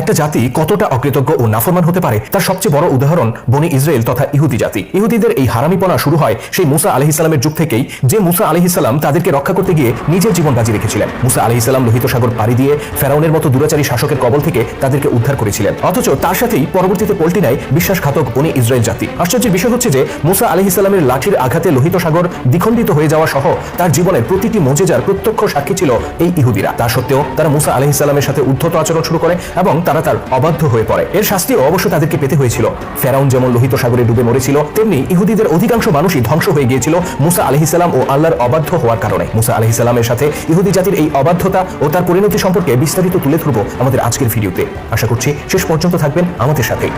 একটা জাতি কতটা অকৃতজ্ঞ ও নাফরমান হতে পারে, তার সবচেয়ে বড় উদাহরণ বনি ইসরায়েল তথা ইহুদি জাতি। ইহুদিদের এই হারামিপনা শুরু হয় সেই মুসা আলহিসাল্লামের যুগ থেকেই, যে মুসা আলহিসাল্লাম তাদেরকে রক্ষা করতে গিয়ে নিজের জীবন বাজি রেখেছিলেন। মুসা আলহিসাল্লাম লোহিত সাগর পাড়ি দিয়ে ফেরাউনের মতো দুরাচারী শাসকের কবল থেকে তাদেরকে উদ্ধার করেছিলেন। অথচ তার সাথেই পরবর্তীতে পল্টি নেয় বিশ্বাসঘাতক বনি ইসরায়েল জাতি। আশ্চর্যের বিষয় হচ্ছে যে মুসা আলহিসাল্লামের লাঠির আঘাতে লোহিত সাগর দ্বিখণ্ডিত হয়ে যাওয়া সহ তার জীবনের প্রতিটি মজেজার প্রত্যক্ষ সাক্ষী ছিল এই ইহুদিরা। তা সত্ত্বেও তারা মুসা আলহিসাল্লামের সাথে উদ্ধত আচরণ শুরু করে এবং তারা তার অবাধ্য হয়ে পড়ে। এর শাস্তিও অবশ্য তাদেরকে পেতে হয়েছিল। ফেরাউন যেমন লোহিত সাগরে ডুবে মরেছিল, তেমনি ইহুদিদের অধিকাংশ মানুষই ধ্বংস হয়ে গিয়েছিল মুসা আলহিসাল্লাম ও আল্লাহর অবাধ্য হওয়ার কারণে। মুসা আলহিসাল্লামের সাথে ইহুদি জাতির এই অবাধ্যতা ও তার পরিণতি সম্পর্কে বিস্তারিত তুলে ধরবো আমাদের আজকের ভিডিওতে। আশা করছি শেষ পর্যন্ত থাকবেন আমাদের সাথেই।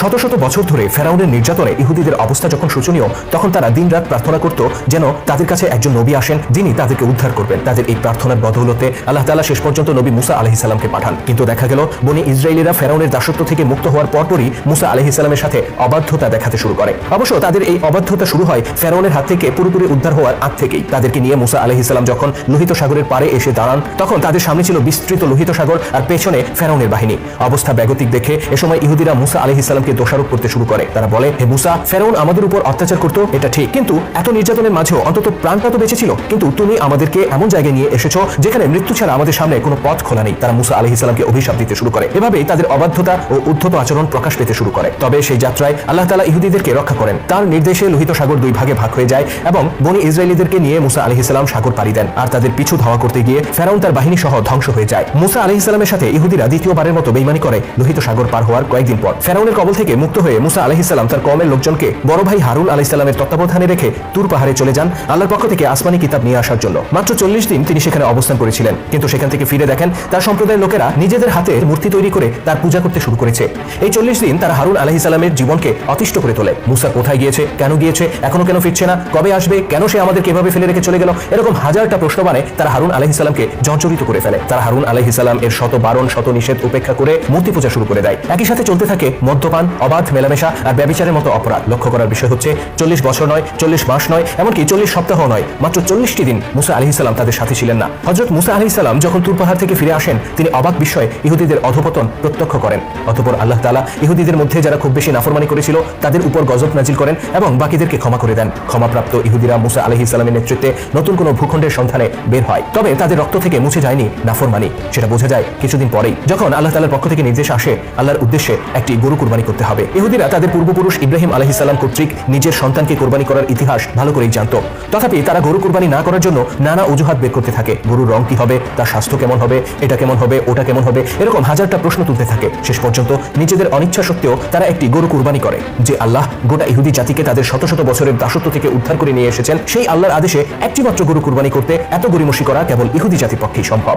শত শত বছর ধরে ফেরাউনের নির্যাতনে ইহুদিদের অবস্থা যখন শোচনীয়, তখন তারা দিনরাত প্রার্থনা করত যেন তাদের কাছে একজন নবী আসেন যিনি তাদেরকে উদ্ধার করবেন। তাদের এই প্রার্থনার বদৌলতে আল্লাহ তালা শেষ পর্যন্ত নবী মুসা আলহিসাল্লামকে পাঠান। কিন্তু দেখা গেল, বনি ইসরায়েলিরা ফেরাউনের দাসত্ব থেকে মুক্ত হওয়ার পরপরই মুসা আলহিসাল্লামের সাথে অবাধ্যতা দেখাতে শুরু করে। অবশ্য তাদের এই অবাধ্যতা শুরু হয় ফেরাউনের হাত থেকে পুরোপুরি উদ্ধার হওয়ার আগ থেকেই। তাদেরকে নিয়ে মুসা আলহিসাল্লাম যখন লোহিত সাগরের পারে এসে দাঁড়ান, তখন তাদের সামনে ছিল বিস্তৃত লোহিত সাগর আর পেছনে ফেরাউনের বাহিনী। অবস্থা ব্যাগতিক দেখে এ সময় ইহুদিরা মুসা আলহিসাল্লামকে দোষারোপ করতে শুরু করে। তারা বলে, হে মুসা, ফেরাউন আমাদের উপর অত্যাচার করতো, এটা ঠিক। কিন্তু এত নির্যাতনের মাঝেও অন্তত প্রাণটা তো বেঁচে ছিল। কিন্তু তুমি আমাদেরকে এমন জায়গায় নিয়ে এসেছ যেখানে মৃত্যু ছাড়া আমাদের সামনে কোনো পথ খোলা নেই। তারা মুসা আলহি সালামকে অভিশাপ দিতে শুরু করে। এভাবেই তাদের অবাধ্যতা ও উদ্ধত আচরণ প্রকাশ পেতে শুরু করে। তবে সেই যাত্রায় আল্লাহ তালা ইহুদিদেরকে রক্ষা করেন। তার নির্দেশে লোহিত সাগর দুই ভাগে ভাগ হয়ে যায় এবং বনি ইসরায়েলিদেরকে নিয়ে মুসা আলহি সালাম সাগর পাড়ি দেন। আর তাদের পিছু ধাওয়া করতে গিয়ে ফেরাউন তার বাহিনী সহ ধ্বংস হয়ে যায়। মুসা আলহি সালামের সাথে ইহুদিরা দ্বিতীয়বারের মতো বেইমানি করে লোহিত সাগর পার হওয়ার কয়েকদিন পর। ফেরাউনের কবল থেকে মুক্ত হয়ে মুসা আলহি সালাম তার কমের লোকজনকে বড় ভাই হারুন আলাহ ইসলামের তত্ত্বাবধানে রেখে তুর পাহাড়ে চলে যান আল্লাহর পক্ষ থেকে আসমানি কিতাব নিয়ে আসার জন্য। মাত্র চল্লিশ দিন তিনি সেখানে অবস্থান করেছিলেন। কিন্তু সেখান থেকে ফিরে দেখেন তার সম্প্রদায়ের লোকেরা নিজেদের হাতে মূর্তি তৈরি করে তার পূজা করতে শুরু করেছে। এই চল্লিশ দিন তারা হারুন আলাহ ইসলামের জীবনকে অতিষ্ঠ করে তোলে। মুসা কোথায় গিয়েছে, কেন গিয়েছে, এখনও কেন ফিরছে না, কবে আসবে, কেন সে আমাদের কীভাবে ফেলে রেখে চলে গেল, এরকম হাজারটা প্রশ্ন মানে তারা হারুন আলহ ইসলামকে জর্জরিত করে ফেলে। তারা হারুন আলহ ইসলাম এর শত বারণ, শত নিষেধ উপেক্ষা করে মূর্তি পূজা শুরু করে দেয়। একই সাথে চলতে থাকে মদ্যপান অবাধ, মেলামেশা আর ব্যবচারের মতো অপরাধ। লক্ষ্য করার বিষয় হচ্ছে, চল্লিশ বছর নয়, চল্লিশ মাস নয়, এমনকি চল্লিশ সপ্তাহ নয়, মাত্র চল্লিশটি দিন মুসা আলহি সালাম তাদের সাথে ছিলেন না। হজরত মুসা আলহি সালাম যখন তুর পাহাড় থেকে ফিরে আসেন, তিনি অবাক বিষয়ে ইহুদিদের অধপতন প্রত্যক্ষ করেন। অতপর আল্লাহ তালা ইহুদিদের মধ্যে যারা খুব বেশি নাফরমানি করেছিল, তাদের উপর গজব নাজিল করেন এবং বাকিদেরকে ক্ষমা করে দেন। ক্ষমাপ্রাপ্ত ইহুদিরা মুসা আলহি সালামের নেতৃত্বে নতুন কোনো ভূখণ্ডের সন্ধানে বের হয়। তবে তাদের রক্ত থেকে মুছে যায়নি নাফরমানি। সেটা বোঝা যায় কিছুদিন পরেই, যখন আল্লাহ তালার পক্ষ থেকে নির্দেশ আসে, আল্লাহর উদ্দেশ্যে একটি গরু কুরবানি করতে। হবে। ইহুদিরা তাদের পূর্বপুরুষ ইব্রাহিম আলহিসাল্লাম কর্তৃক নিজের সন্তানকে কোরবানি করার ইতিহাস ভালো করেই জানত। তথাপি তারা গরু কোরবানি না করার জন্য নানা অজুহাত বের করতে থাকে। গরুর রং কি হবে, তার স্বাস্থ্য কেমন হবে, এটা কেমন হবে, ওটা কেমন হবে, এরকম হাজারটা প্রশ্ন তুলতে থাকে। শেষ পর্যন্ত নিজেদের অনিচ্ছা সত্ত্বেও তারা একটি গরু কোরবানি করে। যে আল্লাহ গোটা ইহুদি জাতিকে তাদের শত শত বছরের দাসত্ব থেকে উদ্ধার করে নিয়ে এসেছেন, সেই আল্লাহর আদেশে একটি মাত্র গরু কোরবানি করতে এত গরিমসি করা কেবল ইহুদি জাতির পক্ষেই সম্ভব।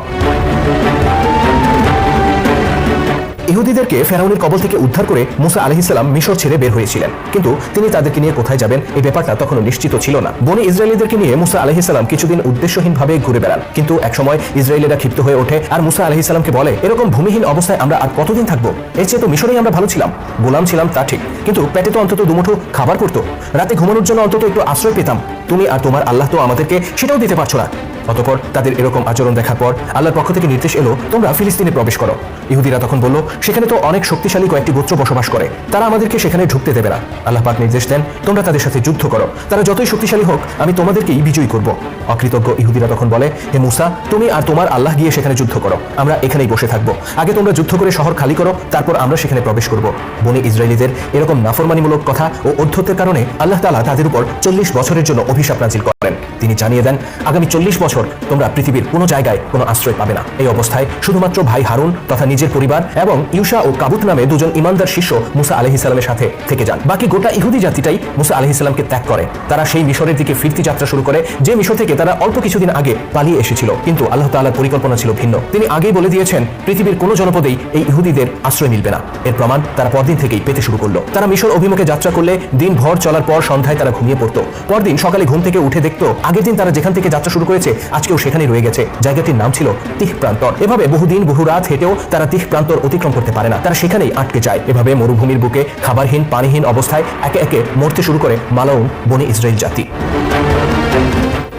ইহুদিদেরকে ফেরাউনের কবল থেকে উদ্ধার করে মুসা আলহিসাল্লাম মিশর ছেড়ে বের হয়েছিলেন। কিন্তু তিনি তাদেরকে নিয়ে কোথায় যাবেন, এই ব্যাপারটা তখনও নিশ্চিত ছিল না। বনি ইসরায়েলিদেরকে নিয়ে মুসা আলহিসাল্লাম কিছুদিন উদ্দেশ্যহীনভাবে ঘুরে বেড়ান। কিন্তু একসময় ইসরায়েলিরা ক্ষিপ্ত হয়ে ওঠে আর মুসা আলহিসাল্লামকে বলে, এরকম ভূমিহীন অবস্থায় আমরা আর কতদিন থাকব? এর চেয়ে তো মিশরেই আমরা ভালো ছিলাম। গোলাম ছিলাম তা ঠিক। কিন্তু পেটে তো অন্তত দুমুঠো খাবার করতো রাতে ঘুমানোর জন্য অন্তত একটু আশ্রয় পেতাম। তুমি আর তোমার আল্লাহ তো আমাদেরকে সেটাও দিতে পারছ না। অতপর তাদের এরকম আচরণ দেখার পর আল্লাহর পক্ষ থেকে নির্দেশ এলো, তোমরা ফিলিস্তিনে প্রবেশ করো। ইহুদিরা তখন বলল, সেখানে তো অনেক শক্তিশালী কয়েকটি গোত্র বসবাস করে। তারা আমাদেরকে সেখানে ঢুকতে দেবে না। আল্লাহ পাক নির্দেশ দেন, তোমরা তাদের সাথে যুদ্ধ করো। তারা যতই শক্তিশালী হোক, আমি তোমাদেরকেই বিজয়ী করব। অকৃতজ্ঞ ইহুদিরা তখন বলে, হে মুসা, তুমি আর তোমার আল্লাহ গিয়ে সেখানে যুদ্ধ করো। আমরা এখানেই বসে থাকব। আগে তোমরা যুদ্ধ করে শহর খালি করো, তারপর আমরা সেখানে প্রবেশ করব। বনে ইসরায়েলিদের এরকম নাফরমানিমূলক কথা ও অধ্যত্বের কারণে আল্লাহ তালা তাদের উপর চল্লিশ বছরের জন্য অভিশাপ নাজিল করেন। তিনি জানিয়ে দেন, আগামী চল্লিশ বছর তোমরা পৃথিবীর কোনো জায়গায় কোনো আশ্রয় পাবে না। এই অবস্থায় শুধুমাত্র ভাই হারুন তথা নিজের পরিবার এবং ইউসা ও কাবুত নামে দুজন ইমানদার শিষ্য মুসা আলহিসাল্লামের সাথে থেকে যান। বাকি গোটা ইহুদি জাতিটাই মুসা আলহিসাল্লামকে ত্যাগ করে। তারা সেই মিশরের দিকে ফিরতি যাত্রা শুরু করে, যে মিশর থেকে তারা অল্প কিছুদিন আগে পালিয়ে এসেছিল। কিন্তু আল্লাহ তাআলার পরিকল্পনা ছিল ভিন্ন। তিনি আগেই বলে দিয়েছেন, পৃথিবীর কোনো জনপদেই এই ইহুদিদের আশ্রয় মিলবে না। এর প্রমাণ তারা পরদিন থেকেই পেতে শুরু করল। তারা মিশর অভিমুখে যাত্রা করলে দিন ভর চলার পর সন্ধ্যায় তারা ঘুমিয়ে পড়তো। পরদিন সকালে ঘুম থেকে উঠে দেখতো, আগের দিন তারা যেখান থেকে যাত্রা শুরু করেছে আজকেও সেখানে রয়ে গেছে। জায়গাটির নাম ছিল তিহ প্রান্তর। এভাবে বহুদিন, বহু রাত হেঁটেও তারা তিহ প্রান্তর অতিক্রম করতে পারে না। তারা সেখানেই আটকে যায়। এভাবে মরুভূমির বুকে, খাবারহীন, পানিহীন অবস্থায় একে একে মরতে শুরু করে মালাউন বনে ইসরায়েল জাতি।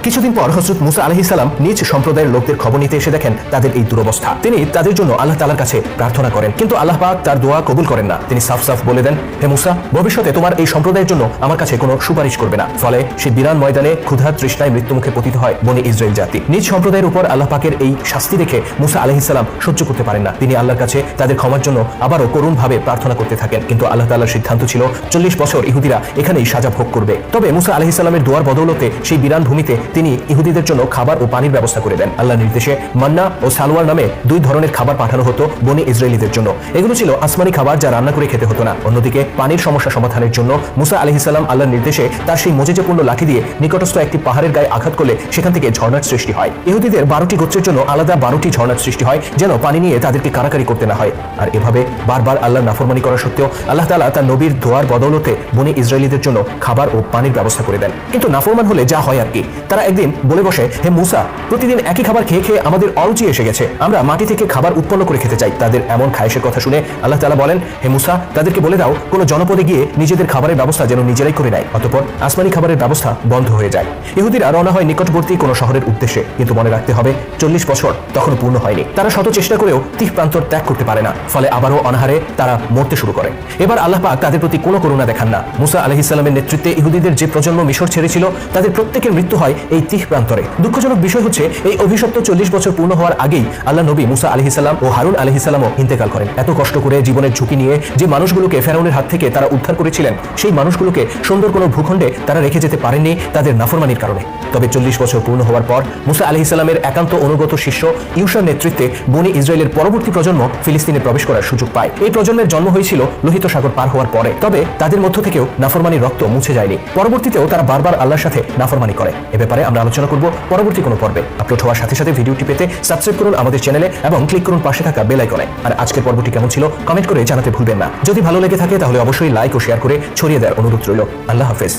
কিছুদিন পর হজরত মুসা আলহি সালাম নিজ সম্প্রদায়ের লোকদের খবর নিতে এসে দেখেন তাদের এই দুরবস্থা। তিনি তাদের জন্য আল্লাহ তালার কাছে প্রার্থনা করেন, কিন্তু আল্লাহ পাক তার দোয়া কবুল করেন না। তিনি সাফ সাফ বলে দেন, হে মুসা, ভবিষ্যতে তোমার এই সম্প্রদায়ের জন্য আমার কাছে কোনো সুপারিশ করবে না। ফলে সে বিরান ময়দানে ক্ষুধা তৃষ্ণায় মৃত্যুমুখে পতিত হয় বনি ইসরায়েল জাতি। নিজ সম্প্রদায়ের উপর আল্লাহ পাকের এই শাস্তি দেখে মুসা আলহিসাল্লাম সহ্য করতে পারেন না। তিনি আল্লাহর কাছে তাদের ক্ষমার জন্য আবারও করুণ ভাবে প্রার্থনা করতে থাকেন, কিন্তু আল্লাহ তাল্লাহর সিদ্ধান্ত ছিল, চল্লিশ বছর ইহুদিরা এখানেই সাজা ভোগ করবে। তবে মুসা আলহিসাল্লামের দোয়ার বদৌলতে সেই বিরান ভূমিতে তিনি ইহুদিদের জন্য খাবার ও পানির ব্যবস্থা করে দেন। আল্লাহর নির্দেশে মান্না ও সালোয়ার নামে দুই ধরনের খাবার পাঠানো হতো বনি ইসরায়েলিদের জন্য। এগুলো ছিল আসমানি খাবার যা রান্না করে খেতে হতো না। অন্যদিকে পানির সমস্যা সমাধানের জন্য মুসা আলহিসাল্লাম আল্লাহর নির্দেশে তার সেই মজেজপূর্ণ লাঠি দিয়ে নিকটস্থ একটি পাহাড়ের গায়ে আঘাত করলে সেখান থেকে ঝর্ণার সৃষ্টি হয়। ইহুদিদের বারোটি গোত্রের জন্য আলাদা বারোটি ঝর্ণার সৃষ্টি হয় যেন পানি নিয়ে তাদেরকে কারাকারি করতে না হয়। আর এভাবে বারবার আল্লাহর নাফরমানি করা সত্ত্বেও আল্লাহ তালা তার নবীর দোয়ার বদৌলতে বনে ইসরায়েলিদের জন্য খাবার ও পানির ব্যবস্থা করে দেন। কিন্তু নাফরমান হলে যা হয় আর কি, তারা একদিন বলে বসে, হে মুসা, প্রতিদিন একই খাবার খেয়ে খেয়ে আমাদের অরুচি এসে গেছে। আমরা মাটি থেকে খাবার উৎপন্ন করে খেতে চাই। তাদের এমন খায়েশের কথা শুনে আল্লাহ তালা বলেন, হে মুসা, তাদেরকে বলে দাও, কোনো জনপদে গিয়ে নিজেদের খাবারের ব্যবস্থা যেন নিজেরাই করে নেয়। অতপর আসমানি খাবারের ব্যবস্থা বন্ধ হয়ে যায়। ইহুদিরা রওনা হয় নিকটবর্তী কোনো শহরের উদ্দেশ্যে। কিন্তু মনে রাখতে হবে, চল্লিশ বছর তখন পূর্ণ হয়নি। তারা শত চেষ্টা করেও তিহ প্রান্তর ত্যাগ করতে পারে না। ফলে আবারও অনাহারে তারা মরতে শুরু করে। এবার আল্লাহ পাক তাদের প্রতি কোনো করুণা দেখান না। মুসা আলহিসাল্লামের নেতৃত্বে ইহুদিদের যে প্রজন্ম মিশর ছেড়েছিল, তাদের প্রত্যেকের মৃত্যু হয় এই তিহ প্রান্তরে। দুঃখজনক বিষয় হচ্ছে, এই অভিশপ্ত চল্লিশ বছর পূর্ণ হওয়ার আগেই আল্লাহ নবী মুসা আলহিসাল্লাম ও হারুন আলহিসাল্লামও ইন্তেকাল করেন। এত কষ্ট করে জীবনের ঝুঁকি নিয়ে যে মানুষগুলোকে ফেরাউনের হাত থেকে তারা উদ্ধার করেছিলেন, সেই মানুষগুলোকে সুন্দর কোনো ভূখণ্ডে তারা রেখে যেতে পারেননি তাদের নাফরমানির কারণে। তবে চল্লিশ বছর পূর্ণ হওয়ার পর মুসা আলহিসাল্লামের একান্ত অনুগত শিষ্য ইউসার নেতৃত্বে বনি ইসরায়েলের পরবর্তী প্রজন্ম ফিলিস্তিনে প্রবেশ করার সুযোগ পায়। এই প্রজন্মের জন্ম হয়েছিল লোহিত সাগর পার হওয়ার পরে, তবে তাদের মধ্য থেকেও নাফরমানির রক্ত মুছে যায়নি। পরবর্তীতেও তারা বারবার আল্লাহর সাথে নাফরমানি করে। এ ব্যাপারে আমরা আলোচনা করব পরবর্তী কোনো পর্বে। আপলোড হওয়ার সাথে সাথে ভিডিওটি পেতে সাবস্ক্রাইব করুন আমাদের চ্যানেলে এবং ক্লিক করুন পাশে থাকা বেল আইকনে আর আজকের পর্বটি কেমন ছিল কমেন্ট করে জানাতে ভুলবেন না। যদি ভালো লেগে থাকে তাহলে অবশ্যই লাইক ও শেয়ার করে ছড়িয়ে দেওয়ার অনুরোধ রইল। আল্লাহ হাফেজ।